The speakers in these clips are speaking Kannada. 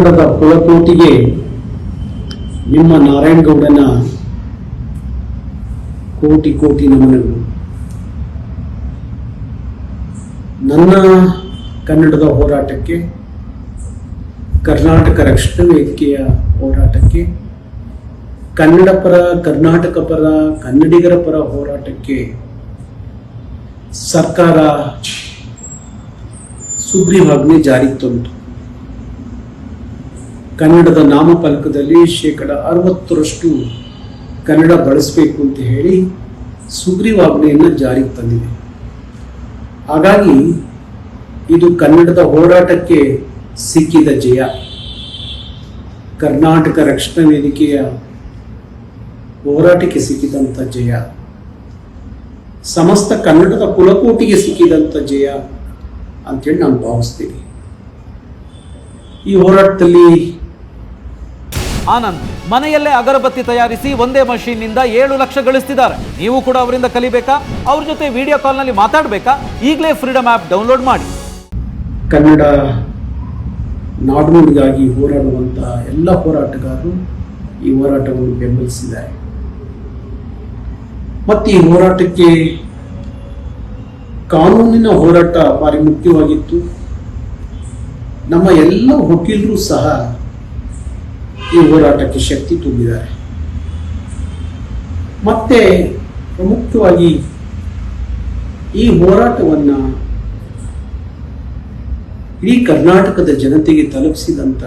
ಕನ್ನಡದ ಕುಲಕೋಟಿಗೆ ನಿಮ್ಮ ನಾರಾಯಣಗೌಡನ ಕೋಟಿ ಕೋಟಿ ನಮನಗಳು. ನನ್ನ ಕನ್ನಡದ ಹೋರಾಟಕ್ಕೆ, ಕರ್ನಾಟಕ ರಕ್ಷಣಾ ವೇದಿಕೆಯ ಹೋರಾಟಕ್ಕೆ, ಕನ್ನಡ ಪರ, ಕರ್ನಾಟಕ ಪರ, ಕನ್ನಡಿಗರ ಪರ ಹೋರಾಟಕ್ಕೆ ಸರ್ಕಾರ ಸುಗ್ರೀವಾಜ್ಞೆ ಜಾರಿಗೆ ತಂತು. ಕನ್ನಡದ ನಾಮಫಲಕದಲ್ಲಿ ಶೇಕಡ ಅರವತ್ತರಷ್ಟು ಕನ್ನಡ ಬಳಸಬೇಕು ಅಂತ ಹೇಳಿ ಸುಗ್ರೀವಾಜ್ಞೆಯನ್ನು ಜಾರಿಗೆ ತಂದಿದೆ. ಹಾಗಾಗಿ ಇದು ಕನ್ನಡದ ಹೋರಾಟಕ್ಕೆ ಸಿಕ್ಕಿದ ಜಯ. ಕರ್ನಾಟಕ ರಕ್ಷಣಾ ವೇದಿಕೆಯ ಹೋರಾಟಕ್ಕೆ ಸಿಕ್ಕಿದಂಥ ಜಯ. ಸಮಸ್ತ ಕನ್ನಡದ ಕುಲಕೋಟಿಗೆ ಸಿಕ್ಕಿದಂಥ ಜಯ ಅಂತೇಳಿ ನಾನು ಭಾವಿಸ್ತೀನಿ. ಈ ಹೋರಾಟದಲ್ಲಿ ಆನಂದ್ ಮನೆಯಲ್ಲೇ ಅಗರಬತ್ತಿ ತಯಾರಿಸಿ ಒಂದೇ ಮಷೀನ್ನಿಂದ ಏಳು ಲಕ್ಷ ಗಳಿಸ್ತಿದ್ದಾರೆ. ನೀವು ಕೂಡ ಅವರಿಂದ ಕಲಿಬೇಕಾ? ಅವ್ರ ಜೊತೆ ವಿಡಿಯೋ ಕಾಲ್ನಲ್ಲಿ ಮಾತಾಡಬೇಕಾ? ಈಗಲೇ ಫ್ರೀಡಮ್ ಆ್ಯಪ್ ಡೌನ್ಲೋಡ್ ಮಾಡಿ. ಕನ್ನಡ ನಾಡುನುಡಿಗಾಗಿ ಹೋರಾಡುವಂತಹ ಎಲ್ಲ ಹೋರಾಟಗಾರರು ಈ ಹೋರಾಟವನ್ನು ಬೆಂಬಲಿಸಿದ್ದಾರೆ. ಮತ್ತು ಈ ಹೋರಾಟಕ್ಕೆ ಕಾನೂನಿನ ಹೋರಾಟ ಭಾರಿ ಮುಖ್ಯವಾಗಿತ್ತು. ನಮ್ಮ ಎಲ್ಲ ವಕೀಲರು ಸಹ ಈ ಹೋರಾಟಕ್ಕೆ ಶಕ್ತಿ ತುಂಬಿದ್ದಾರೆ. ಮತ್ತೆ ಪ್ರಮುಖವಾಗಿ ಈ ಹೋರಾಟವನ್ನು ಇಡೀ ಕರ್ನಾಟಕದ ಜನತೆಗೆ ತಲುಪಿಸಿದಂಥ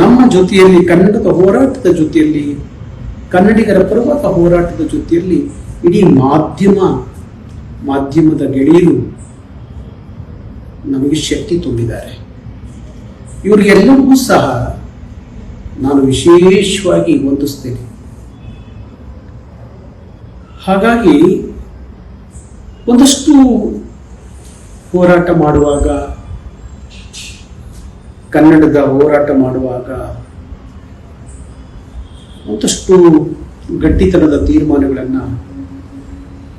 ನಮ್ಮ ಜೊತೆಯಲ್ಲಿ, ಕನ್ನಡದ ಹೋರಾಟದ ಜೊತೆಯಲ್ಲಿ, ಕನ್ನಡಿಗರ ಪರ್ವತ ಹೋರಾಟದ ಜೊತೆಯಲ್ಲಿ ಇಡೀ ಮಾಧ್ಯಮ, ಮಾಧ್ಯಮದ ಗೆಳೆಯರು ನಮಗೆ ಶಕ್ತಿ ತುಂಬಿದ್ದಾರೆ. ಇವರಿಗೆಲ್ಲರಿಗೂ ಸಹ ನಾನು ವಿಶೇಷವಾಗಿ ಹೊಂದಿಸ್ತೇನೆ ಹಾಗಾಗಿ ಒಂದಷ್ಟು ಹೋರಾಟ ಮಾಡುವಾಗ, ಕನ್ನಡದ ಹೋರಾಟ ಮಾಡುವಾಗ ಒಂದಷ್ಟು ಗಟ್ಟಿತನದ ತೀರ್ಮಾನಗಳನ್ನು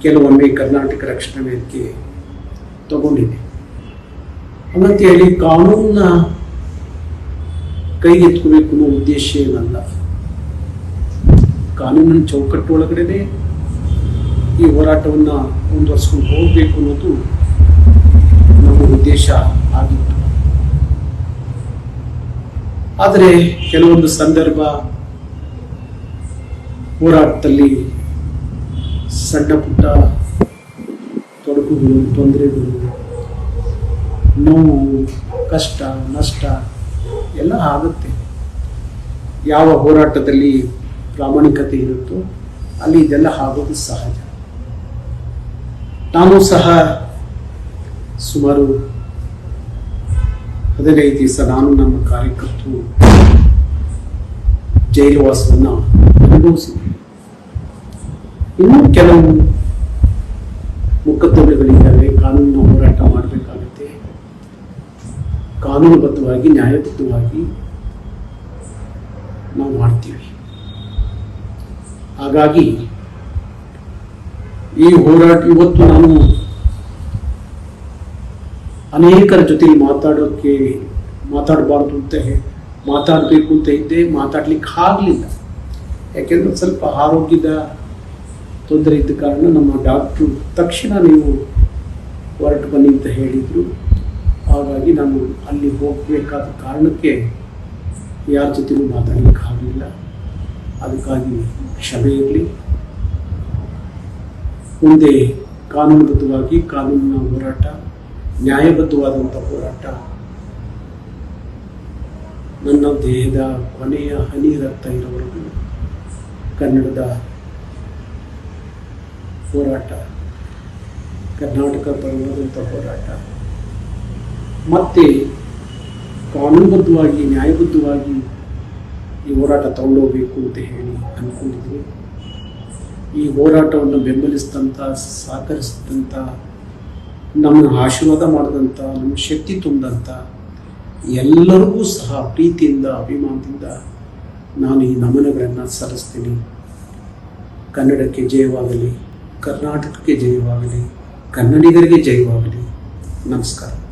ಕೆಲವೊಮ್ಮೆ ಕರ್ನಾಟಕ ರಕ್ಷಣಾ ವೇದಿಕೆ ತಗೊಂಡಿದೆ ಹಂಗಂತ ಹೇಳಿ ಕಾನೂನನ್ನ ಕೈಗೆತ್ಕೋಬೇಕು ಅನ್ನೋ ಉದ್ದೇಶ ಏನಲ್ಲ ಕಾನೂನಿನ ಚೌಕಟ್ಟು ಒಳಗಡೆನೆ ಈ ಹೋರಾಟವನ್ನು ಮುಂದುವರ್ಸ್ಕೊಂಡು ಹೋಗಬೇಕು ಅನ್ನೋದು ನಮ್ಮ ಉದ್ದೇಶ ಆಗಿತ್ತು. ಆದರೆ ಕೆಲವೊಂದು ಸಂದರ್ಭ ಹೋರಾಟದಲ್ಲಿ ಸಣ್ಣ ಪುಟ್ಟ ತೊಡಕುಗಳು, ತೊಂದರೆಗಳು, ನೋವು, ಕಷ್ಟ, ನಷ್ಟ ಎಲ್ಲ ಆಗುತ್ತೆ. ಯಾವ ಹೋರಾಟದಲ್ಲಿ ಪ್ರಾಮಾಣಿಕತೆ ಇರುತ್ತೋ ಅಲ್ಲಿ ಇದೆಲ್ಲ ಆಗೋದು ಸಹಜ. ನಾನು ಸಹ ಸುಮಾರು ಹದಿನೈದು ದಿವಸ ನಾನು ನಮ್ಮ ಕಾರ್ಯಕರ್ತರು ಜೈಲುವಾಸವನ್ನು ಅನುಭವಿಸಿದ್ದೇನೆ ಇನ್ನೂ ಕೆಲವು ಮೊಕದ್ದಮೆಗಳಿದ್ದಾವೆ ಕಾನೂನಿನ ಹೋರಾಟ ಮಾಡಬೇಕಾಗುತ್ತೆ ಕಾನೂನುಬದ್ಧವಾಗಿ, ನ್ಯಾಯಬದ್ಧವಾಗಿ ನಾವು ಮಾಡ್ತೀವಿ. ಹಾಗಾಗಿ ಈ ಹೋರಾಟ ಇವತ್ತು ನಾನು ಅನೇಕರ ಜೊತೆ ಮಾತಾಡೋಕ್ಕೆ ಮಾತಾಡಬಾರ್ದು ಅಂತ ಮಾತಾಡಬೇಕು ಅಂತ ಇದ್ದೆ, ಮಾತಾಡ್ಲಿಕ್ಕೆ ಆಗಲಿಲ್ಲ. ಯಾಕೆಂದ್ರೆ ಸ್ವಲ್ಪ ಆರೋಗ್ಯದ ತೊಂದರೆ ಇದ್ದ ಕಾರಣ ನಮ್ಮ ಡಾಕ್ಟ್ರು ತಕ್ಷಣ ನೀವು ಹೊರಟು ಬನ್ನಿ ಅಂತ ಹೇಳಿದರು. ಹಾಗಾಗಿ ನಾನು ಅಲ್ಲಿ ಹೋಗಬೇಕಾದ ಕಾರಣಕ್ಕೆ ಯಾರ ಜೊತೆಗೂ ಮಾತಾಡ್ಲಿಕ್ಕೆ ಆಗಲಿಲ್ಲ. ಅದಕ್ಕಾಗಿ ಕ್ಷಮೆ ಇರಲಿ. ಮುಂದೆ ಕಾನೂನುಬದ್ಧವಾಗಿ ಕಾನೂನಿನ ಹೋರಾಟ ನ್ಯಾಯಬದ್ಧವಾದಂಥ ಹೋರಾಟ. ನನ್ನ ದೇಹದ ಕೊನೆಯ ಹನಿ ರಕ್ತ ಇರೋವರೆಗೂ ಕನ್ನಡದ ಹೋರಾಟ, ಕರ್ನಾಟಕ ಪರವಾದಂಥ ಹೋರಾಟ. ಮತ್ತೆ ಕಾನೂನುಬದ್ಧವಾಗಿ, ನ್ಯಾಯಬದ್ಧವಾಗಿ ಈ ಹೋರಾಟ ತಗೊಂಡೋಗ್ಬೇಕು ಅಂತ ಹೇಳಿ ಅಂದ್ಕೊಂಡಿದ್ವಿ ಈ ಹೋರಾಟವನ್ನು ಬೆಂಬಲಿಸಿದಂಥ, ಸಹಕರಿಸಿದಂಥ ನಮ್ಮನ್ನು ಆಶೀರ್ವಾದ ಮಾಡಿದಂಥ, ನಮ್ಮ ಶಕ್ತಿ ತುಂಬಿದಂಥ ಎಲ್ಲರಿಗೂ ಸಹ ಪ್ರೀತಿಯಿಂದ, ಅಭಿಮಾನದಿಂದ ನಾನು ಈ ನಮನಗಳನ್ನು ಸಲ್ಲಿಸ್ತೀನಿ. ಕನ್ನಡಕ್ಕೆ ಜಯವಾಗಲಿ, ಕರ್ನಾಟಕಕ್ಕೆ ಜಯವಾಗಲಿ, ಕನ್ನಡಿಗರಿಗೆ ಜಯವಾಗಲಿ. ನಮಸ್ಕಾರ.